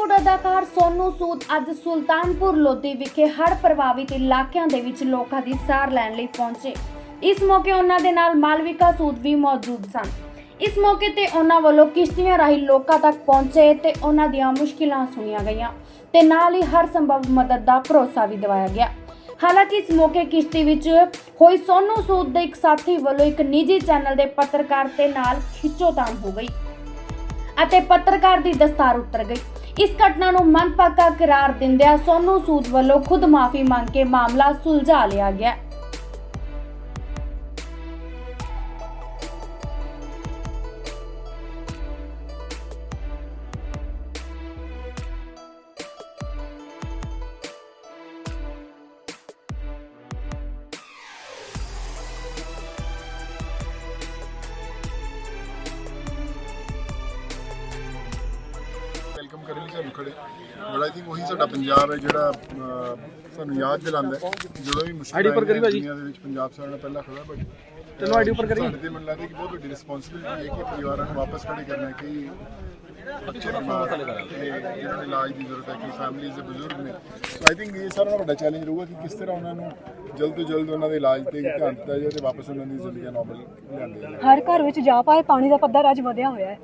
ਬਾਲੀਵੁੱਡ ਅਦਾਕਾਰ ਸੋਨੂ ਸੂਦ ਅੱਜ ਸੁਲਤਾਨਪੁਰ ਲੋਧੀ ਵਿਖੇ ਹੜ੍ਹ ਪ੍ਰਭਾਵਿਤ ਇਲਾਕਿਆਂ ਦੇ ਵਿੱਚ ਲੋਕਾਂ ਦੀ ਸਾਰ ਲੈਣ ਲਈ ਪਹੁੰਚੇ। ਇਸ ਮੌਕੇ ਉਹਨਾਂ ਦੇ ਨਾਲ ਮਾਲਵਿਕਾ ਸੂਦ ਵੀ ਮੌਜੂਦ ਸਨ। ਇਸ ਮੌਕੇ ਤੇ ਉਹਨਾਂ ਵੱਲੋਂ ਕਿਸ਼ਤੀਆਂ ਰਾਹੀਂ ਲੋਕਾਂ ਤੱਕ ਪਹੁੰਚੇ ਤੇ ਉਹਨਾਂ ਦੀਆਂ ਮੁਸ਼ਕਿਲਾਂ ਸੁਣੀਆਂ ਗਈਆਂ ਤੇ ਨਾਲ ਹੀ ਹਰ ਸੰਭਵ ਮਦਦ ਦਾ ਭਰੋਸਾ ਵੀ ਦਿਵਾਇਆ ਗਿਆ। ਹਾਲਾਂਕਿ ਇਸ ਮੌਕੇ ਕਿਸ਼ਤੀ ਵਿੱਚ ਹੋਈ ਸੋਨੂ ਸੂਦ ਦੇ ਇੱਕ ਸਾਥੀ ਵੱਲੋਂ ਇੱਕ ਨਿੱਜੀ ਚੈਨਲ ਦੇ ਪੱਤਰਕਾਰ ਤੇ ਨਾਲ ਖਿੱਚੋਤਾਣ ਹੋ ਗਈ ਅਤੇ ਪੱਤਰਕਾਰ ਦੀ ਦਸਤਾਰ ਉਤਰ ਗਈ। ਇਸ ਘਟਨਾ ਨੂੰ ਮਨਪਾਕਾ ਕਰਾਰ ਦਿੰਦਿਆਂ ਸੋਨੂ ਸੂਦ ਵੱਲੋਂ ਖੁਦ ਮਾਫੀ ਮੰਗ ਕੇ ਮਾਮਲਾ ਸੁਲਝਾ ਲਿਆ ਗਿਆ। ਖੜੇ। ਬੜਾ ਆਈ ਥਿੰਕ ਉਹੀ ਸਾਡਾ ਪੰਜਾਬ ਹੈ ਜਿਹੜਾ ਸਾਨੂੰ ਯਾਦ ਦਿਲਾਉਂਦਾ ਹੈ। ਜਦੋਂ ਵੀ ਮੁਸ਼ਕਿਲ ID ਉੱਪਰ ਕਰੀ ਭਾਜੀ। ਦੁਨੀਆ ਦੇ ਵਿੱਚ ਪੰਜਾਬ ਸਾਡਾ ਪਹਿਲਾਂ ਖੜਾ ਬਟ ਚਲੋ ID ਉੱਪਰ ਕਰੀ। ਸਾਡੇ ਤੇ ਮੈਨੂੰ ਲੱਗਦਾ ਕਿ ਬਹੁਤ ਵੱਡੀ ਰਿਸਪੌਂਸਿਬਿਲਿਟੀ ਹੈ ਕਿ ਪਰਿਵਾਰਾਂ ਨੂੰ ਵਾਪਸ ਖੜੇ ਕਰਨਾ ਹੈ ਕਿ ਜਿਹਨਾਂ ਨੂੰ ਇਲਾਜ ਦੀ ਜ਼ਰੂਰਤ ਹੈ ਕਿ ਫੈਮਿਲੀਜ਼ ਦੇ ਬਜ਼ੁਰਗ ਨੇ। ਸੋ ਆਈ ਥਿੰਕ ਇਹ ਸਾਰਾ ਵੱਡਾ ਚੈਲੰਜ ਰਹੂਗਾ ਕਿ ਕਿਸ ਤਰ੍ਹਾਂ ਉਹਨਾਂ ਨੂੰ ਜਲਦ ਤੋਂ ਜਲਦ ਉਹਨਾਂ ਦੇ ਇਲਾਜ ਤੇ ਧਿਆਨ ਦਿੱਤਾ ਜਾਏ ਤੇ ਵਾਪਸ ਉਹਨਾਂ ਦੀ ਜ਼ਿੰਦਗੀ ਨਾਰਮਲ ਲਿਆਂਦੇ ਜਾਏ। ਹਰ ਘਰ ਵਿੱਚ ਜਾ ਪਾਏ ਪਾਣੀ ਦਾ ਪੱਧਰ ਅੱਜ ਵਧਿਆ ਹੋਇਆ ਹੈ।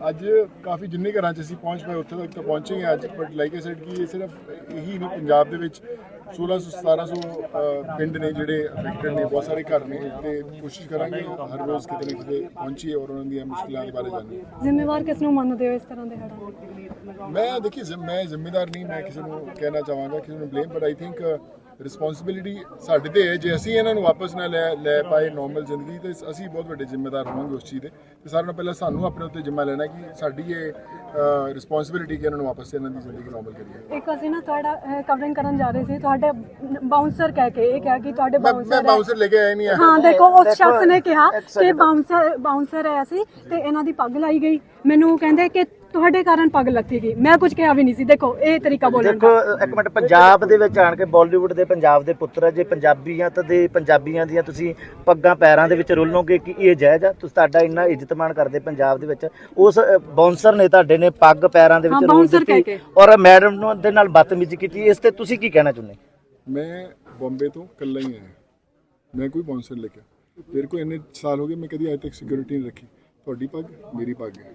ਅੱਜ ਕਾਫੀ ਜਿੰਨੇ ਘਰਾਂ 'ਚ ਅਸੀਂ ਪਹੁੰਚ ਪਏ ਉੱਥੇ ਤੱਕ ਤਾਂ ਪਹੁੰਚੇ ਹਾਂ ਅੱਜ ਬਟ ਲਾਈਕ ਆਈ ਸੈਡ ਕਿ ਇਹ ਸਿਰਫ ਇਹੀ ਨਹੀਂ ਪੰਜਾਬ ਦੇ ਵਿੱਚ 1600 1700 ਅਹ, ਪਿੰਡ ਨੇ ਜਿਹੜੇ ਅਫੈਕਟਡ ਨੇ ਬਹੁਤ ਸਾਰੇ ਘਰ ਨੇ ਤੇ ਕੋਸ਼ਿਸ਼ ਕਰਾਂਗੇ ਹਰ ਰੋਜ਼ ਕਿਤੇ ਨਾ ਕਿਤੇ ਪਹੁੰਚੀਏ ਔਰ ਉਹਨਾਂ ਦੀਆਂ ਮੁਸ਼ਕਿਲਾਂ ਦੇ ਬਾਰੇ ਜਾਣੀਏ। ਜ਼ਿੰਮੇਵਾਰ ਕਿਸ ਨੂੰ ਮੰਨਦੇ ਹੋ ਇਸ ਤਰ੍ਹਾਂ ਦੇ ਹੜ੍ਹਾਂ ਮੈਂ ਦੇਖੀ ਮੈਂ ਜ਼ਿੰਮੇਦਾਰ ਨਹੀਂ ਮੈਂ ਕਿਸੇ ਨੂੰ ਕਹਿਣਾ ਚਾਹਾਂਗਾ ਕਿਸੇ ਨੂੰ blame but I think responsibility ਸਾਡੇ ਤੇ ਹੈ। ਜੇ ਅਸੀਂ ਇਹਨਾਂ ਨੂੰ ਵਾਪਸ ਨਾ ਲੈ ਲੈ ਪਾਏ ਨਾਰਮਲ ਜ਼ਿੰਦਗੀ ਤੇ ਅਸੀਂ ਬਹੁਤ ਵੱਡੇ ਜ਼ਿੰਮੇਦਾਰ ਹੋਵਾਂਗੇ ਉਸ ਚੀਜ਼ ਦੇ। ਤੇ ਸਾਰਿਆਂ ਨਾਲੋਂ ਪਹਿਲਾਂ ਸਾਨੂੰ ਆਪਣੇ ਉੱਤੇ ਜ਼ਿੰਮਾ ਲੈਣਾ ਕਿ ਸਾਡੀ ਇਹ ਰਿਸਪੌਂਸਿਬਿਲਿਟੀ ਕਿ ਇਹਨਾਂ ਨੂੰ ਵਾਪਸ ਇਹਨਾਂ ਦੀ ਜ਼ਿੰਦਗੀ ਨਾਰਮਲ ਕਰੀਏ। ਇੱਕ ਅਸੀਂ ਨਾ ਤੁਹਾਡਾ ਕਵਰਿੰਗ ਕਰਨ ਜਾ ਰਹੇ ਸੀ। ਤੁਹਾਡੇ ਬਾਉਂਸਰ ਕਹਿ ਕੇ ਇਹ ਕਿਹਾ ਕਿ ਤੁਹਾਡੇ ਮੈਂ ਮੈਂ ਬਾਉਂਸਰ ਬਾਉਂਸਰ ਲੈ ਕੇ ਆਇਆ ਨਹੀਂ ਆ ਹਾਂ ਦੇਖੋ ਉਸ ਸ਼ਖਸ ਨੇ ਕਿਹਾ ਕਿ ਬਾਉਂਸਰ ਬਾਉਂਸਰ ਹੈ ਅਸੀਂ ਤੇ ਇਹਨਾਂ ਦੀ ਪੱਗ ਲਾਈ ਗਈ। ਮੈਨੂੰ ਕਹਿੰਦੇ ਕਿ ਤੁਹਾਡੇ ਕਾਰਨ ਪੱਗ ਲੱਥੀ ਗਈ। ਮੈਂ ਕੁਝ ਕਿਹਾ ਵੀ ਨਹੀਂ ਸੀ। ਦੇਖੋ ਇਹ ਤਰੀਕਾ ਬੋਲਣ ਦੇਖੋ ਦਾ ਇੱਕ ਮਿੰਟ ਪੰਜਾਬ ਦੇ ਵਿੱਚ ਆਣ ਕੇ ਬਾਲੀਵੁੱਡ ਦੇ ਪੰਜਾਬ ਦੇ ਪੁੱਤਰ ਆ, ਜੇ ਪੰਜਾਬੀਆਂ ਤੇ ਦੇ ਪੰਜਾਬੀਆਂ ਦੀਆਂ ਤੁਸੀਂ ਪੱਗਾਂ ਪੈਰਾਂ ਦੇ ਵਿੱਚ ਰੋਲੋਗੇ ਕਿ ਇਹ ਜਾਇਜ਼ ਆ? ਤੁਸੀਂ ਤੁਹਾਡਾ ਇੰਨਾ ਇੱਜ਼ਤ ਮਾਣ ਕਰਦੇ ਪੰਜਾਬ ਦੇ ਵਿੱਚ। ਉਸ ਬਾਉਂਸਰ ਨੇ ਤੁਹਾਡੇ ਨੇ ਪੱਗ ਪੈਰਾਂ ਦੇ ਹਾਂ, ਵਿੱਚ ਰੋਲ ਕਹਿ ਦਿੱਤੀ ਕੇ। ਔਰ ਮੈਡਮ ਨੂੰ ਦੇ ਨਾਲ ਬਦਤਮੀਜ਼ੀ ਕੀਤੀ। ਇਸ ਤੇ ਤੁਸੀਂ ਕੀ ਕਹਿਣਾ ਚਾਹੁੰਦੇ? ਮੈਂ ਬੰਬੇ ਤੋਂ ਇਕੱਲਾ ਹੀ ਆਇਆ। ਮੈਂ ਕੋਈ ਬਾਉਂਸਰ ਲੈ ਕੇ ਮੇਰੇ ਕੋ ਇੰਨੇ ਸਾਲ ਹੋ ਗਏ ਮੈਂ ਕਦੀ ਅੱਜ ਤੱਕ ਸਿਕਿਉਰਿਟੀ ਨਹੀਂ ਰੱਖੀ। ਤੁਹਾਡੀ ਪੱਗ ਮੇਰੀ ਪੱਗ ਹੈ।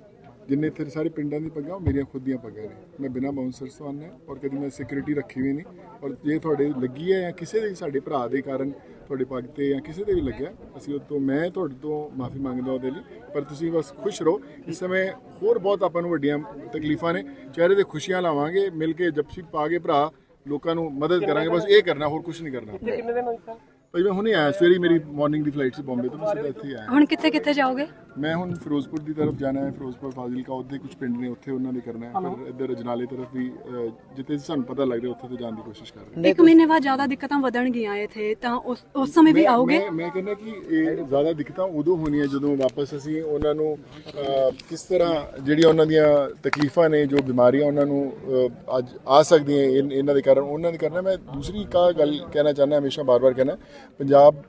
ਜਿੰਨੇ ਇੱਥੇ ਸਾਰੇ ਪਿੰਡਾਂ ਦੀ ਪੱਗਾਂ ਉਹ ਮੇਰੀਆਂ ਖੁਦ ਦੀਆਂ ਪੱਗਾਂ ਨੇ। ਮੈਂ ਬਿਨਾਂ ਬਾਉਂਸਰ ਤੋਂ ਆਉਂਦਾ ਔਰ ਕਦੀ ਮੈਂ ਸਿਕਿਉਰਿਟੀ ਰੱਖੀ ਵੀ ਨਹੀਂ। ਔਰ ਜੇ ਤੁਹਾਡੇ ਲੱਗੀ ਹੈ ਜਾਂ ਕਿਸੇ ਦੇ ਸਾਡੇ ਭਰਾ ਦੇ ਕਾਰਨ ਤੁਹਾਡੇ ਪੱਗ ਤੇ ਜਾਂ ਕਿਸੇ ਦੇ ਵੀ ਲੱਗਿਆ ਅਸੀਂ ਉਹ ਤੋਂ ਮੈਂ ਤੁਹਾਡੇ ਤੋਂ ਮਾਫੀ ਮੰਗਦਾ ਉਹਦੇ ਲਈ। ਪਰ ਤੁਸੀਂ ਬਸ ਖੁਸ਼ ਰਹੋ। ਇਸ ਸਮੇਂ ਹੋਰ ਬਹੁਤ ਆਪਾਂ ਨੂੰ ਵੱਡੀਆਂ ਤਕਲੀਫਾਂ ਨੇ। ਚਿਹਰੇ ਤੇ ਖੁਸ਼ੀਆਂ ਲਾਵਾਂਗੇ ਮਿਲ ਕੇ ਜਪਸੀ ਪਾ ਕੇ ਭਰਾ ਲੋਕਾਂ ਨੂੰ ਮਦਦ ਕਰਾਂਗੇ। ਬਸ ਇਹ ਕਰਨਾ ਹੋਰ ਕੁਝ ਨਹੀਂ ਕਰਨਾ। ਭਾਈ ਮੈਂ ਹੁਣੇ ਆਇਆ ਸਵੇਰੇ ਹੀ ਮੇਰੀ ਮਾਰਨਿੰਗ ਦੀ ਫਲਾਈਟ ਸੀ ਬੰਬੇ ਤੋਂ ਮੈਂ ਸਿੱਧਾ ਇੱਥੇ ਹੀ ਆਇਆ। ਹੁਣ ਕਿੱਥੇ ਕਿੱਥੇ ਜਾਓਗੇ? ਮੈਂ ਹੁਣ ਫਿਰੋਜ਼ਪੁਰ ਦੀ ਤਰਫ ਜਾਣਾ ਹੈ ਫਿਰੋਜ਼ਪੁਰ ਫਾਜ਼ਿਲਕਾ ਉੱਥੇ ਕੁਝ ਪਿੰਡ ਨੇ ਉੱਥੇ ਉਹਨਾਂ ਦੇ ਕਰਨਾ ਹੈ। ਫਿਰ ਇੱਧਰ ਅਜਨਾਲੇ ਤਰਫ ਵੀ ਅਹ, ਜਿੱਥੇ ਸਾਨੂੰ ਪਤਾ ਲੱਗ ਰਿਹਾ ਉੱਥੇ ਤੇ ਜਾਣ ਦੀ ਕੋਸ਼ਿਸ਼ ਕਰ ਰਹੇ ਹਾਂ। ਇੱਕ ਮਹੀਨੇ ਬਾਅਦ ਜ਼ਿਆਦਾ ਦਿੱਕਤਾਂ ਵਧਣਗੀਆਂ ਇੱਥੇ ਤਾਂ ਉਸ ਉਸ ਸਮੇਂ ਵੀ ਆਓਗੇ? ਮੈਂ ਮੈਂ ਕਹਿੰਦਾ ਕਿ ਇਹ ਜ਼ਿਆਦਾ ਦਿੱਕਤਾਂ ਉਦੋਂ ਹੋਣੀਆਂ ਜਦੋਂ ਵਾਪਸ ਅਸੀਂ ਉਹਨਾਂ ਨੂੰ ਅਹ, ਕਿਸ ਤਰ੍ਹਾਂ ਜਿਹੜੀਆਂ ਉਹਨਾਂ ਦੀਆਂ ਤਕਲੀਫਾਂ ਨੇ ਜੋ ਬਿਮਾਰੀਆਂ ਉਹਨਾਂ ਨੂੰ ਅਹ, ਅੱਜ ਆ ਸਕਦੀਆਂ ਇਨ- ਇਹਨਾਂ ਦੇ ਕਾਰਨ ਉਹਨਾਂ ਦੇ ਕਰਨਾ ਮੈਂ ਦੂਸਰੀ ਕਾ ਗੱਲ ਕਹਿਣਾ ਚਾਹੁੰਦਾ ਹਮੇਸ਼ਾ ਬਾਰ-ਬਾਰ ਕਹਿਣਾ ਪੰਜਾਬ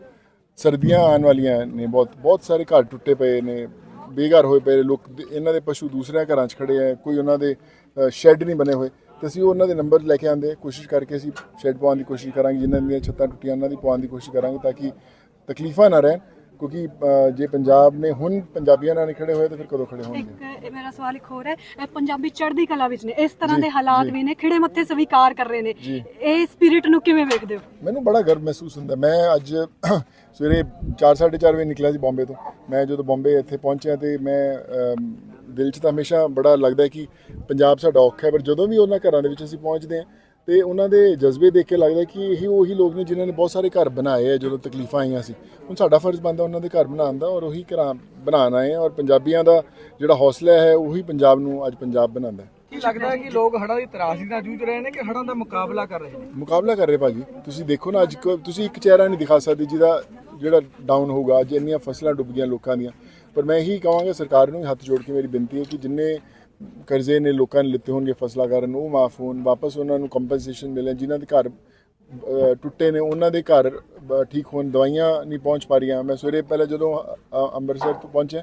ਸਰਦੀਆਂ ਆਉਣ ਵਾਲੀਆਂ ਨੇ ਬਹੁਤ ਬਹੁਤ ਸਾਰੇ ਘਰ ਟੁੱਟੇ ਪਏ ਨੇ, ਬੇਘਰ ਹੋਏ ਪਏ ਲੋਕ ਇਹਨਾਂ ਦੇ ਪਸ਼ੂ ਦੂਸਰਿਆਂ ਘਰਾਂ 'ਚ ਖੜੇ ਆ, ਕੋਈ ਉਹਨਾਂ ਦੇ ਸ਼ੈੱਡ ਨਹੀਂ ਬਣੇ ਹੋਏ। ਤੇ ਅਸੀਂ ਉਹਨਾਂ ਦੇ ਨੰਬਰ ਲੈ ਕੇ ਆਂਦੇ ਕੋਸ਼ਿਸ਼ ਕਰਕੇ ਅਸੀਂ ਸ਼ੈੱਡ ਪਾਉਣ ਦੀ ਕੋਸ਼ਿਸ਼ ਕਰਾਂਗੇ, ਜਿਨ੍ਹਾਂ ਦੀਆਂ ਛੱਤਾਂ ਟੁੱਟੀਆਂ, ਉਹਨਾਂ ਦੀ ਪਾਉਣ ਦੀ ਕੋਸ਼ਿਸ਼ ਕਰਾਂਗੇ ਤਾਂ ਕਿ ਤਕਲੀਫਾਂ ਨਾ ਰਹਿਣ। ਕਿਉਂਕਿ ਜੇ ਪੰਜਾਬ ਨੇ ਹੁਣ ਪੰਜਾਬੀਆਂ ਨਾਲ ਨਹੀਂ ਖੜੇ ਹੋਏ ਤਾਂ ਫਿਰ ਕਦੋਂ ਖੜੇ ਹੋਣਗੇ? ਇੱਕ ਇਹ ਮੇਰਾ ਸਵਾਲ ਇੱਕ ਹੋਰ ਹੈ। ਪੰਜਾਬੀ ਚੜ੍ਹਦੀ ਕਲਾ ਵਿੱਚ ਨੇ। ਇਸ ਤਰ੍ਹਾਂ ਦੇ ਹਾਲਾਤ ਵੀ ਨੇ ਖਿੜੇ ਮੱਥੇ ਸਵੀਕਾਰ ਕਰ ਰਹੇ ਨੇ। ਇਹ ਸਪਿਰਿਟ ਨੂੰ ਕਿਵੇਂ ਵੇਖਦੇ ਹੋ? ਮੈਨੂੰ ਬੜਾ ਗਰਵ ਮਹਿਸੂਸ ਹੁੰਦਾ। ਮੈਂ ਅੱਜ ਸਵੇਰੇ 4:30 ਵਜੇ ਨਿਕਲਿਆ ਸੀ ਬੰਬੇ ਤੋਂ। ਮੈਂ ਜਦੋਂ ਬੰਬੇ ਇੱਥੇ ਪਹੁੰਚਿਆ ਤੇ ਮੈਂ ਦਿਲ 'ਚ ਤਾਂ ਹਮੇਸ਼ਾ ਬੜਾ ਲੱਗਦਾ ਕਿ ਪੰਜਾਬ ਸਾਡਾ ਔਖਾ ਹੈ ਪਰ ਜਦੋਂ ਵੀ ਉਹਨਾਂ ਘਰਾਂ ਦੇ ਵਿੱਚ ਅਸੀਂ ਪਹੁੰਚਦੇ ਹਾਂ ਤੇ ਉਹਨਾਂ ਦੇ ਜਜ਼ਬੇ ਦੇਖ ਕੇ ਲੱਗਦਾ ਕਿ ਇਹੀ ਉਹੀ ਲੋਕ ਨੇ ਜਿਨ੍ਹਾਂ ਨੇ ਬਹੁਤ ਸਾਰੇ ਘਰ ਬਣਾਏ ਆ ਜਦੋਂ ਤਕਲੀਫਾਂ ਆਈਆਂ ਸੀ। ਹੁਣ ਸਾਡਾ ਫਰਜ਼ ਬਣਦਾ ਉਹਨਾਂ ਦੇ ਘਰ ਬਣਾਉਣ ਦਾ ਔਰ ਉਹੀ ਘਰਾਂ ਬਣਾਉਣ ਆਏ ਆ ਔਰ ਪੰਜਾਬੀਆਂ ਦਾ ਜਿਹੜਾ ਹੌਸਲਾ ਹੈ ਉਹੀ ਪੰਜਾਬ ਨੂੰ ਅੱਜ ਪੰਜਾਬ ਬਣਾਉਂਦਾ ਹੈ। ਕੀ ਲੱਗਦਾ ਹੈ ਕਿ ਲੋਕ ਹੜ੍ਹਾਂ ਦੀ ਤਰਾਸਦੀ ਨਾਲ ਜੂਝ ਰਹੇ ਨੇ ਕਿ ਹੜ੍ਹਾਂ ਦਾ ਮੁਕਾਬਲਾ ਕਰ ਰਹੇ ਨੇ? ਮੁਕਾਬਲਾ ਕਰ ਰਹੇ ਭਾਜੀ। ਤੁਸੀਂ ਦੇਖੋ ਨਾ ਅੱਜ ਤੁਸੀਂ ਇੱਕ ਚਿਹਰਾ ਨਹੀਂ ਦਿਖਾ ਸਕਦੇ ਜਿਹਦਾ ਜਿਹੜਾ ਡਾਊਨ ਹੋਊਗਾ। ਅੱਜ ਇੰਨੀਆਂ ਫਸਲਾਂ ਡੁੱਬ ਗਈਆਂ ਲੋਕਾਂ ਦੀਆਂ। ਪਰ ਮੈਂ ਇਹੀ ਕਹਾਂਗਾ ਸਰਕਾਰ ਨੂੰ ਹੱਥ ਜੋੜ ਕੇ ਮੇਰੀ ਬੇਨਤੀ ਹੈ ਕਿ ਜਿੰਨੇ ਕਰਜ਼ੇ ਨੇ ਲੋਕਾਂ ਨੇ ਲਿੱਤੇ ਹੋਣਗੇ ਫਸਲਾਂ ਕਾਰਨ, ਉਹ ਮਾਫ ਹੋਣ, ਵਾਪਸ ਉਹਨਾਂ ਨੂੰ ਕੰਪਨਸੇਸ਼ਨ ਮਿਲੇ ਜਿਨ੍ਹਾਂ ਦੇ ਘਰ ਟੁੱਟੇ ਨੇ, ਉਹਨਾਂ ਦੇ ਘਰ ਠੀਕ ਹੋਣ, ਦਵਾਈਆਂ ਨਹੀਂ ਪਹੁੰਚ ਪਾ ਰਹੀਆਂ। ਮੈਂ ਸਵੇਰੇ ਪਹਿਲਾਂ ਜਦੋਂ ਅੰਮ੍ਰਿਤਸਰ ਤੋਂ ਪਹੁੰਚਿਆ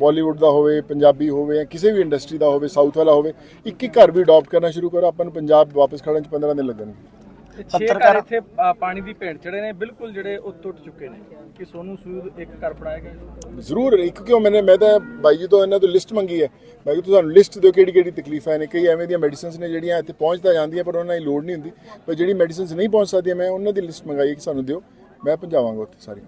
ਬਾਲੀਵੁੱਡ ਦਾ ਹੋਵੇ ਪੰਜਾਬੀ ਹੋਵੇ ਜਾਂ ਕਿਸੇ ਵੀ ਇੰਡਸਟਰੀ ਦਾ ਹੋਵੇ ਸਾਊਥ ਵਾਲਾ ਹੋਵੇ ਇੱਕ ਇੱਕ ਘਰ ਵੀ ਅਡਾਪਟ ਕਰਨਾ ਸ਼ੁਰੂ ਕਰੋ ਆਪਾਂ ਨੂੰ ਪੰਜਾਬ ਵਾਪਸ ਖੜਨ ਚ 15 ਦਿਨ ਲੱਗਣਗੇ। ਪੱਤਰਕਾਰ- ਘਰ ਇੱਥੇ ਪਾਣੀ ਦੀ ਭੇਂਟ ਚੜੇ ਨੇ ਬਿਲਕੁਲ ਜਿਹੜੇ ਉਹ ਟੁੱਟ ਚੁੱਕੇ ਨੇ ਕਿ ਸੋਨੂ ਸੂਦ ਇੱਕ ਘਰ ਬਣਾਇਆ ਗਿਆ ਜ਼ਰੂਰ ਇੱਕ ਕਿਉਂ ਮੈंने ਮੈਂ ਤਾਂ ਬਾਈ ਜੀ ਤੋਂ ਇਹਨਾਂ ਤੋਂ ਲਿਸਟ ਮੰਗੀ ਹੈ। ਮੈਂ ਕਿ ਤੁਹਾਨੂੰ ਲਿਸਟ ਦਿਓ ਕਿਹੜੀ ਕਿਹੜੀ ਤਕਲੀਫਾਂ ਨੇ ਕਈ ਐਵੇਂ ਦੀਆਂ ਮੈਡੀਸਿਨਸ ਨੇ ਜਿਹੜੀਆਂ ਇੱਥੇ ਪਹੁੰਚ ਤਾਂ ਜਾਂਦੀਆਂ ਪਰ ਉਹਨਾਂ ਦੀ ਲੋੜ ਨਹੀਂ ਹੁੰਦੀ। ਪਰ ਜਿਹੜੀ ਮੈਡੀਸਿਨਸ ਨਹੀਂ ਪਹੁੰਚ ਸਕਦੀਆਂ ਮੈਂ ਉਹਨਾਂ ਦੀ ਲਿਸਟ ਮੰਗਾਈ ਕਿ ਸਾਨੂੰ ਦਿਓ। ਮੈਂ ਪਹੁੰਚਾਵਾਂਗਾ ਉੱਥੇ ਸਾਰੀ।